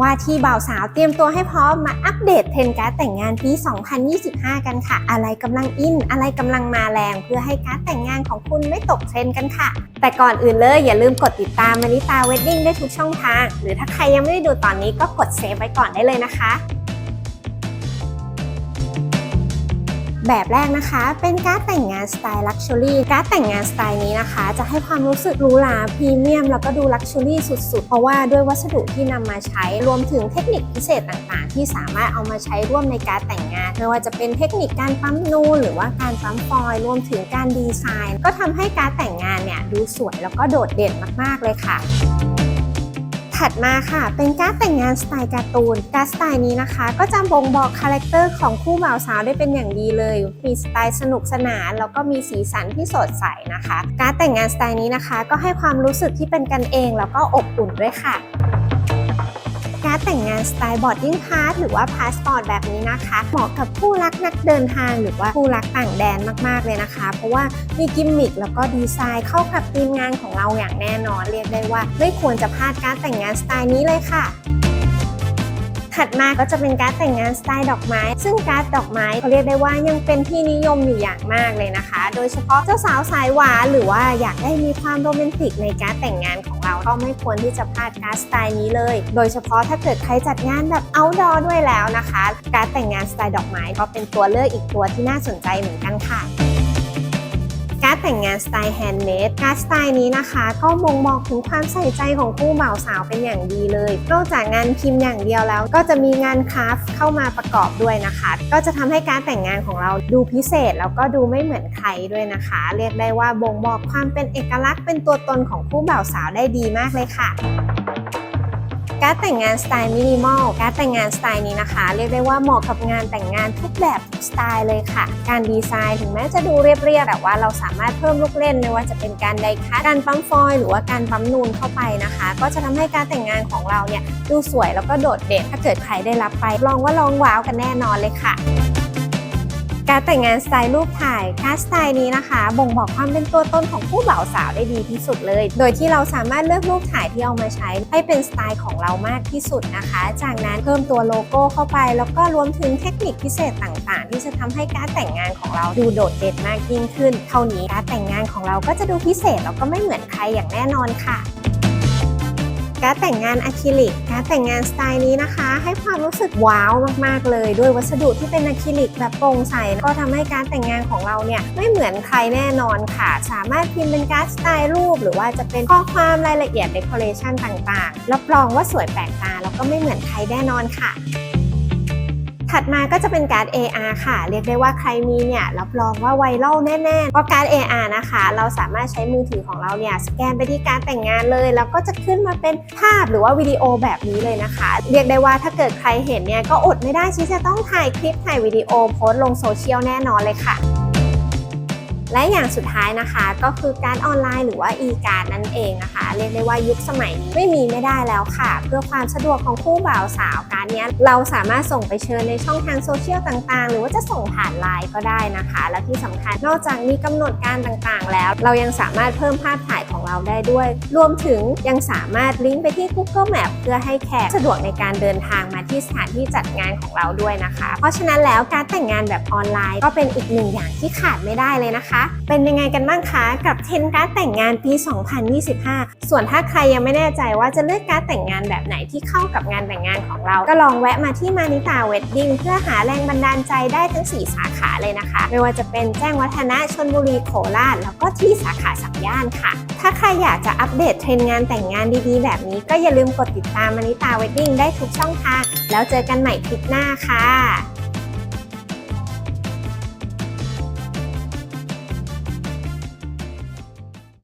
ว่าที่บ่าวสาวเตรียมตัวให้พร้อมมาอัปเดตเทรนการ์ดแต่งงานปี 2025 กันค่ะ อะไรกำลังอิน อะไรกำลังมาแรง เพื่อให้การ์ดแต่งงานของคุณไม่ตกเทรนกันค่ะ แต่ก่อนอื่นเลยอย่าลืมกดติดตามมาริตาเวดดิ้งได้ทุกช่องทาง หรือถ้าใครยังไม่ได้ดูตอนนี้ก็กดเซฟไว้ก่อนได้เลยนะคะ แบบแรกนะคะ เป็นการ์ดแต่งงานสไตล์ลักชัวรี่การ์ดแต่งงานสไตล์นี้นะคะ จะให้ความรู้สึกรูหราพรีเมียม แล้วก็ดูลักชัวรี่สุดๆ เพราะว่าด้วยวัสดุที่นำมาใช้รวมถึงเทคนิคพิเศษต่างๆ ที่สามารถเอามาใช้ร่วมในการแต่งงาน ไม่ว่าจะเป็นเทคนิคการปั๊มนูนหรือว่าการปั๊มฟอยรวมถึงการดีไซน์ ก็ทำให้การแต่งงานเนี่ยดูสวยแล้วก็โดดเด่นมากๆเลยค่ะ ถัดมาค่ะ เป็นการ์ดแต่งงานสไตล์การ์ตูน การ์ดสไตล์นี้นะคะ ก็จะบ่งบอกคาแรคเตอร์ของคู่บ่าวสาวได้เป็นอย่างดีเลย มีสไตล์สนุกสนานแล้วก็มีสีสันที่สดใสนะคะ การ์ดแต่งงานสไตล์นี้นะคะ ก็ให้ความรู้สึกที่เป็นกันเองแล้วก็อบอุ่นด้วยค่ะ การ์ดแต่งงานสไตล์บอร์ดดิ้งพาสหรือว่าพาสปอร์ตแบบนี้นะคะ เหมาะกับผู้รักนักเดินทางหรือว่าผู้รักต่างแดนมากๆเลยนะคะ เพราะว่ามีกิมมิคแล้วก็ดีไซน์เข้ากับทีมงานของเราอย่างแน่นอน เรียกได้ว่า ไม่ควรจะพลาดการดแต่งงานสไตล์นี้เลยค่ะ ถัดมาก็จะเป็นการ์ดแต่งงานสไตล์ดอกไม้ ซึ่งการ์ดดอกไม้เขาเรียกได้ว่ายังเป็นที่นิยมอยู่อย่างมากเลยนะคะ โดยเฉพาะเจ้าสาวสายหวานหรือว่าอยากได้มีความโรแมนติกในการ์ดแต่งงานของเราก็ไม่ควรที่จะพลาดการ์ดสไตล์นี้เลย โดยเฉพาะถ้าเกิดใครจัดงานแบบ outdoor ด้วยแล้วนะคะ การ์ดแต่งงานสไตล์ดอกไม้ก็เป็นตัวเลือกอีกตัวที่น่าสนใจเหมือนกันค่ะ การดแต่งงานสไตล์แฮนด์เมดการดสไตล์นี้นะคะ ก็บ่งบอกถึงความใส่ใจของคู่บ่าวสาวเป็นอย่างดีเลย นอกจากงานพิมพ์อย่างเดียวแล้ว ก็จะมีงานคราฟเข้ามาประกอบด้วยนะคะ ก็จะทำให้การแต่งงานของเราดูพิเศษ แล้วก็ดูไม่เหมือนใครด้วยนะคะ เรียกได้ว่าบ่งบอกความเป็นเอกลักษณ์เป็นตัวตนของคู่บ่าวสาวได้ดีมากเลยค่ะ การดแต่งงานสไตล์มินิมอล การดแต่งงานสไตล์นี้นะคะ เรียกได้ว่าเหมาะกับงานแต่งงานทุกแบบทุกสไตล์เลยค่ะ การดีไซน์ถึงแม้จะดูเรียบๆแต่ว่าเราสามารถเพิ่มลูกเล่นไม่ว่าจะเป็นการไดคัตการปั๊มฟอยล์หรือว่าการปั๊มนูนเข้าไปนะคะ ก็จะทำให้การแต่งงานของเราเนี่ยดูสวยแล้วก็โดดเด่น ถ้าเกิดใครได้รับไป ลองว่าลองว้าวกันแน่นอนเลยค่ะ การแต่งงานสไตล์รูปถ่ายการสไตล์นี้นะคะ บ่งบอกความเป็นตัวตนของผู้บ่าวสาวได้ดีที่สุดเลย โดยที่เราสามารถเลือกรูปถ่ายที่เอามาใช้ ให้เป็นสไตล์ของเรามากที่สุดนะคะ จากนั้นเพิ่มตัวโลโก้เข้าไป แล้วก็รวมถึงเทคนิคพิเศษต่างๆ ที่จะทำให้การแต่งงานของเราดูโดดเด่นมากยิ่งขึ้น เท่านี้การแต่งงานของเราก็จะดูพิเศษแล้วก็ไม่เหมือนใครอย่างแน่นอนค่ะ การดแต่งงานอะคริลิก การดแต่งงานสไตล์นี้นะคะ ให้ความรู้สึกว้าวมากๆเลย ด้วยวัสดุที่เป็นอะคริลิกแบบโปร่งใสก็ทำให้การแต่งงานของเราเนี่ยไม่เหมือนใครแน่นอนค่ะ สามารถพิมพ์เป็นการดสไตล์รูป หรือว่าจะเป็นข้อความรายละเอียดเดคอเรชันต่างๆรับรองว่าสวยแปลกตาแล้วก็ไม่เหมือนใครแน่นอนค่ะ ถัดมาก็จะเป็นการ์ด AR ค่ะ เรียกได้ว่าใครมีเนี่ยรับรองว่าไวรัลแน่ๆเพราะการ์ด AR นะคะ เราสามารถใช้มือถือของเราเนี่ยสแกนไปที่การแต่งงานเลย แล้วก็จะขึ้นมาเป็นภาพหรือว่าวิดีโอแบบนี้เลยนะคะ เรียกได้ว่าถ้าเกิดใครเห็นเนี่ยก็อดไม่ได้ที่จะต้องถ่ายคลิปถ่ายวิดีโอโพสต์ลงโซเชียลแน่นอนเลยค่ะ และอย่างสุดท้ายนะคะก็คือการออนไลน์หรือว่า e-card นั่นเองนะคะ เรียกได้ว่ายุคสมัยนี้ไม่มีไม่ได้แล้วค่ะ เพื่อความสะดวกของคู่บ่าวสาวการนี้เราสามารถส่งไปเชิญในช่องทางโซเชียลต่างๆ หรือว่าจะส่งผ่านไลน์ก็ได้นะคะ และที่สำคัญนอกจากมีกำหนดการต่างๆ แล้ว เรายังสามารถเพิ่มภาพถ่ายของเราได้ด้วย รวมถึงยังสามารถลิงก์ไปที่ Google Map เพื่อให้แขกสะดวกในการเดินทางมาที่สถานที่จัดงานของเราด้วยนะคะ เพราะฉะนั้นแล้วการแต่งงานแบบออนไลน์ก็เป็นอีกหนึ่งอย่างที่ขาดไม่ได้เลยนะคะเป็นยังไงกันบ้างคะกับเทรนด์การดแต่งงานปี 2025 ส่วนถ้าใครยังไม่แน่ใจว่าจะเลือกการดแต่งงานแบบไหนที่เข้ากับงานแต่งงานของเรา ก็ลองแวะมาที่มานิตาเวดดิ้งเพื่อหาแรงบันดาลใจได้ทั้ง 4 สาขาเลยนะคะ ไม่ว่าจะเป็นแจ้งวัฒนะชนบุรีโคราชแล้วก็ที่สาขาสัมย่านค่ะ ถ้าใครอยากจะอัปเดตเทรนด์งานแต่งงานดีๆ แบบนี้ก็อย่าลืมกดติดตามมานิตาเวดดิ้งได้ทุกช่องทาง แล้วเจอกันใหม่คลิปหน้าค่ะ